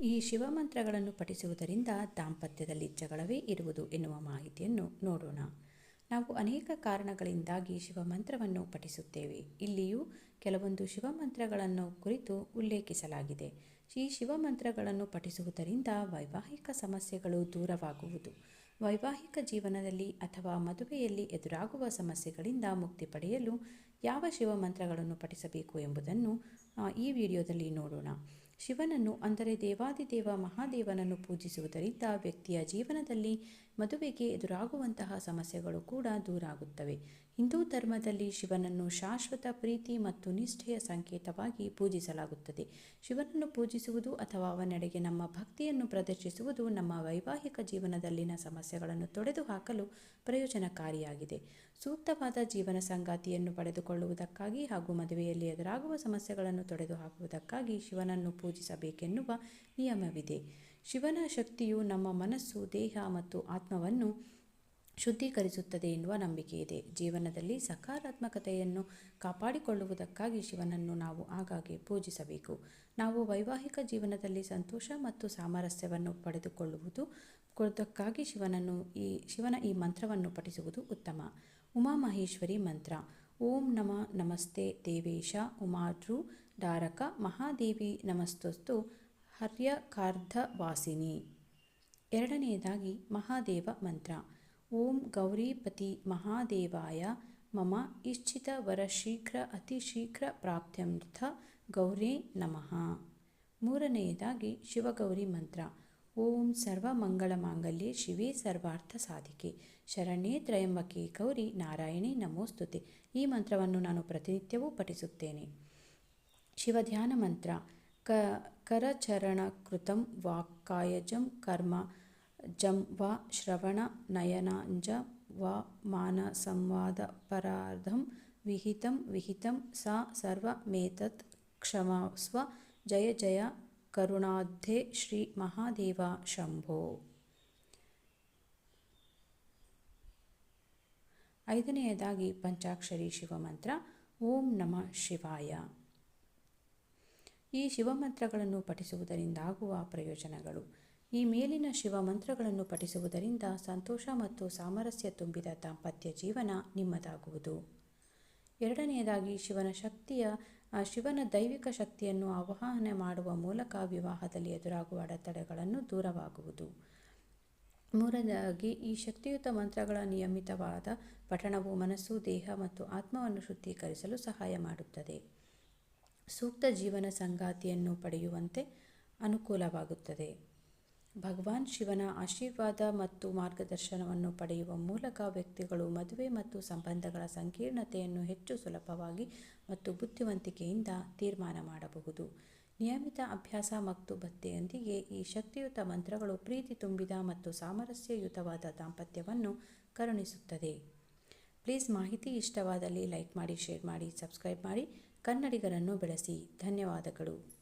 ಈ ಶಿವಮಂತ್ರಗಳನ್ನು ಪಠಿಸುವುದರಿಂದ ದಾಂಪತ್ಯದಲ್ಲಿ ಜಗಳವೇ ಇರುವುದು ಎನ್ನುವ ಮಾಹಿತಿಯನ್ನು ನೋಡೋಣ. ನಾವು ಅನೇಕ ಕಾರಣಗಳಿಂದಾಗಿ ಶಿವಮಂತ್ರವನ್ನು ಪಠಿಸುತ್ತೇವೆ. ಇಲ್ಲಿಯೂ ಕೆಲವೊಂದು ಶಿವಮಂತ್ರಗಳನ್ನು ಕುರಿತು ಉಲ್ಲೇಖಿಸಲಾಗಿದೆ. ಈ ಶಿವಮಂತ್ರಗಳನ್ನು ಪಠಿಸುವುದರಿಂದ ವೈವಾಹಿಕ ಸಮಸ್ಯೆಗಳು ದೂರವಾಗುವುದು. ವೈವಾಹಿಕ ಜೀವನದಲ್ಲಿ ಅಥವಾ ಮದುವೆಯಲ್ಲಿ ಎದುರಾಗುವ ಸಮಸ್ಯೆಗಳಿಂದ ಮುಕ್ತಿ ಪಡೆಯಲು ಯಾವ ಶಿವಮಂತ್ರಗಳನ್ನು ಪಠಿಸಬೇಕು ಎಂಬುದನ್ನು ಈ ವಿಡಿಯೋದಲ್ಲಿ ನೋಡೋಣ. ಶಿವನನ್ನು ಅಂದರೆ ದೇವಾದಿದೇವ ಮಹಾದೇವನನ್ನು ಪೂಜಿಸುವುದರಿಂದ ವ್ಯಕ್ತಿಯ ಜೀವನದಲ್ಲಿ ಮದುವೆಗೆ ಎದುರಾಗುವಂತಹ ಸಮಸ್ಯೆಗಳು ಕೂಡ ದೂರಾಗುತ್ತವೆ. ಹಿಂದೂ ಧರ್ಮದಲ್ಲಿ ಶಿವನನ್ನು ಶಾಶ್ವತ ಪ್ರೀತಿ ಮತ್ತು ನಿಷ್ಠೆಯ ಸಂಕೇತವಾಗಿ ಪೂಜಿಸಲಾಗುತ್ತದೆ. ಶಿವನನ್ನು ಪೂಜಿಸುವುದು ಅಥವಾ ಅವನೆಡೆಗೆ ನಮ್ಮ ಭಕ್ತಿಯನ್ನು ಪ್ರದರ್ಶಿಸುವುದು ನಮ್ಮ ವೈವಾಹಿಕ ಜೀವನದಲ್ಲಿನ ಸಮಸ್ಯೆಗಳನ್ನು ತೊಡೆದುಹಾಕಲು ಪ್ರಯೋಜನಕಾರಿಯಾಗಿದೆ. ಸೂಕ್ತವಾದ ಜೀವನ ಸಂಗಾತಿಯನ್ನು ಪಡೆದುಕೊಳ್ಳುವುದಕ್ಕಾಗಿ ಹಾಗೂ ಮದುವೆಯಲ್ಲಿ ಎದುರಾಗುವ ಸಮಸ್ಯೆಗಳನ್ನು ತೊಡೆದುಹಾಕುವುದಕ್ಕಾಗಿ ಶಿವನನ್ನು ಪೂಜಿಸಬೇಕೆನ್ನುವ ನಿಯಮವಿದೆ. ಶಿವನ ಶಕ್ತಿಯು ನಮ್ಮ ಮನಸ್ಸು, ದೇಹ ಮತ್ತು ಆತ್ಮವನ್ನು ಶುದ್ಧೀಕರಿಸುತ್ತದೆ ಎನ್ನುವ ನಂಬಿಕೆ ಇದೆ. ಜೀವನದಲ್ಲಿ ಸಕಾರಾತ್ಮಕತೆಯನ್ನು ಕಾಪಾಡಿಕೊಳ್ಳುವುದಕ್ಕಾಗಿ ಶಿವನನ್ನು ನಾವು ಆಗಾಗ್ಗೆ ಪೂಜಿಸಬೇಕು. ನಾವು ವೈವಾಹಿಕ ಜೀವನದಲ್ಲಿ ಸಂತೋಷ ಮತ್ತು ಸಾಮರಸ್ಯವನ್ನು ಪಡೆದುಕೊಳ್ಳುವುದು ಕೊಡುವುದಕ್ಕಾಗಿ ಶಿವನನ್ನು ಈ, ಶಿವನ ಈ ಮಂತ್ರವನ್ನು ಪಠಿಸುವುದು ಉತ್ತಮ. ಉಮಾಮಹೇಶ್ವರಿ ಮಂತ್ರ. ಓಂ ನಮ ನಮಸ್ತೆ ದೇವೇಶ ಉಮಾತೃ ಧಾರಕ ಮಹಾದೇವಿ ನಮಸ್ತಸ್ತು, ಹರ್ಯಕಾರ್ಧವಾಸಿನಿ. ಎರಡನೆಯದಾಗಿ ಮಹಾದೇವ ಮಂತ್ರ. ಓಂ ಗೌರಿಪತಿ ಮಹಾದೇವಾಯ ಮಮ ಇಚ್ಛಿತ ವರ ಶೀಘ್ರ ಅತಿ ಶೀಘ್ರ ಪ್ರಾಪ್ತ್ಯರ್ಥ ಗೌರೇ ನಮಃ. ಮೂರನೆಯದಾಗಿ ಶಿವಗೌರಿ ಮಂತ್ರ. ಓಂ ಸರ್ವ ಮಂಗಳ ಮಾಂಗಲ್ಯ ಶಿವೇ ಸರ್ವಾರ್ಥ ಸಾಧಿಕೆ. ಶರಣೇ ತ್ರಯಂಬಕೆ ಗೌರಿ ನಾರಾಯಣಿ ನಮೋಸ್ತುತೆ. ಈ ಮಂತ್ರವನ್ನು ನಾನು ಪ್ರತಿನಿತ್ಯವೂ ಪಠಿಸುತ್ತೇನೆ. ಶಿವಧ್ಯಾನ ಮಂತ್ರ ಕ ಕರಚರಣಕೃತಂ ವಾಕ್ಕಾಯಜಂ ಕರ್ಮ ಜಂ ವಾ ಶ್ರವಣ ನಯನಾಂಜ ವಾ ಮಾನ ಸಂವಾದ ಪರಾರ್ಧಂ ವಿಹಿತಂ ವಿಹಿತಂ ಸಾ ಸರ್ವಮೇತತ್ ಕ್ಷಮಸ್ವ ಜಯ ಜಯ ಕರುಣಾಧೆ ಶ್ರೀ ಮಹಾದೇವ ಶಂಭೋ ಐದನೆಯದಾಗಿ ಪಂಚಾಕ್ಷರಿ ಶಿವಮಂತ್ರ ಓಂ ನಮ ಶಿವಾಯ ಈ ಶಿವಮಂತ್ರಗಳನ್ನು ಪಠಿಸುವುದರಿಂದಾಗುವ ಪ್ರಯೋಜನಗಳು. ಈ ಮೇಲಿನ ಶಿವಮಂತ್ರಗಳನ್ನು ಪಠಿಸುವುದರಿಂದ ಸಂತೋಷ ಮತ್ತು ಸಾಮರಸ್ಯ ತುಂಬಿದ ದಾಂಪತ್ಯ ಜೀವನ ನಿಮ್ಮದಾಗುವುದು. ಎರಡನೆಯದಾಗಿ, ಶಿವನ ಶಕ್ತಿಯ ಶಿವನ ದೈವಿಕ ಶಕ್ತಿಯನ್ನು ಆವಾಹನೆ ಮಾಡುವ ಮೂಲಕ ವಿವಾಹದಲ್ಲಿ ಎದುರಾಗುವ ಅಡೆತಡೆಗಳನ್ನು ದೂರವಾಗುವುದು. ಮೂರನೆಯದಾಗಿ ಈ ಶಕ್ತಿಯುತ ಮಂತ್ರಗಳ ನಿಯಮಿತವಾದ ಪಠಣವು ಮನಸ್ಸು, ದೇಹ ಮತ್ತು ಆತ್ಮವನ್ನು ಶುದ್ಧೀಕರಿಸಲು ಸಹಾಯ ಮಾಡುತ್ತದೆ. ಸೂಕ್ತ ಜೀವನ ಸಂಗಾತಿಯನ್ನು ಪಡೆಯುವಂತೆ ಅನುಕೂಲವಾಗುತ್ತದೆ. ಭಗವಾನ್ ಶಿವನ ಆಶೀರ್ವಾದ ಮತ್ತು ಮಾರ್ಗದರ್ಶನವನ್ನು ಪಡೆಯುವ ಮೂಲಕ ವ್ಯಕ್ತಿಗಳು ಮದುವೆ ಮತ್ತು ಸಂಬಂಧಗಳ ಸಂಕೀರ್ಣತೆಯನ್ನು ಹೆಚ್ಚು ಸುಲಭವಾಗಿ ಮತ್ತು ಬುದ್ಧಿವಂತಿಕೆಯಿಂದ ತೀರ್ಮಾನ ಮಾಡಬಹುದು. ನಿಯಮಿತ ಅಭ್ಯಾಸ ಮತ್ತು ಭಕ್ತಿಯೊಂದಿಗೆ ಈ ಶಕ್ತಿಯುತ ಮಂತ್ರಗಳು ಪ್ರೀತಿ ತುಂಬಿದ ಮತ್ತು ಸಾಮರಸ್ಯಯುತವಾದ ದಾಂಪತ್ಯವನ್ನು ಕರುಣಿಸುತ್ತದೆ. ಪ್ಲೀಸ್ ಮಾಹಿತಿ ಇಷ್ಟವಾದಲ್ಲಿ ಲೈಕ್ ಮಾಡಿ, ಶೇರ್ ಮಾಡಿ, ಸಬ್ಸ್ಕ್ರೈಬ್ ಮಾಡಿ. ಕನ್ನಡಿಗರನ್ನು ಬೆಳೆಸಿ ಧನ್ಯವಾದಗಳು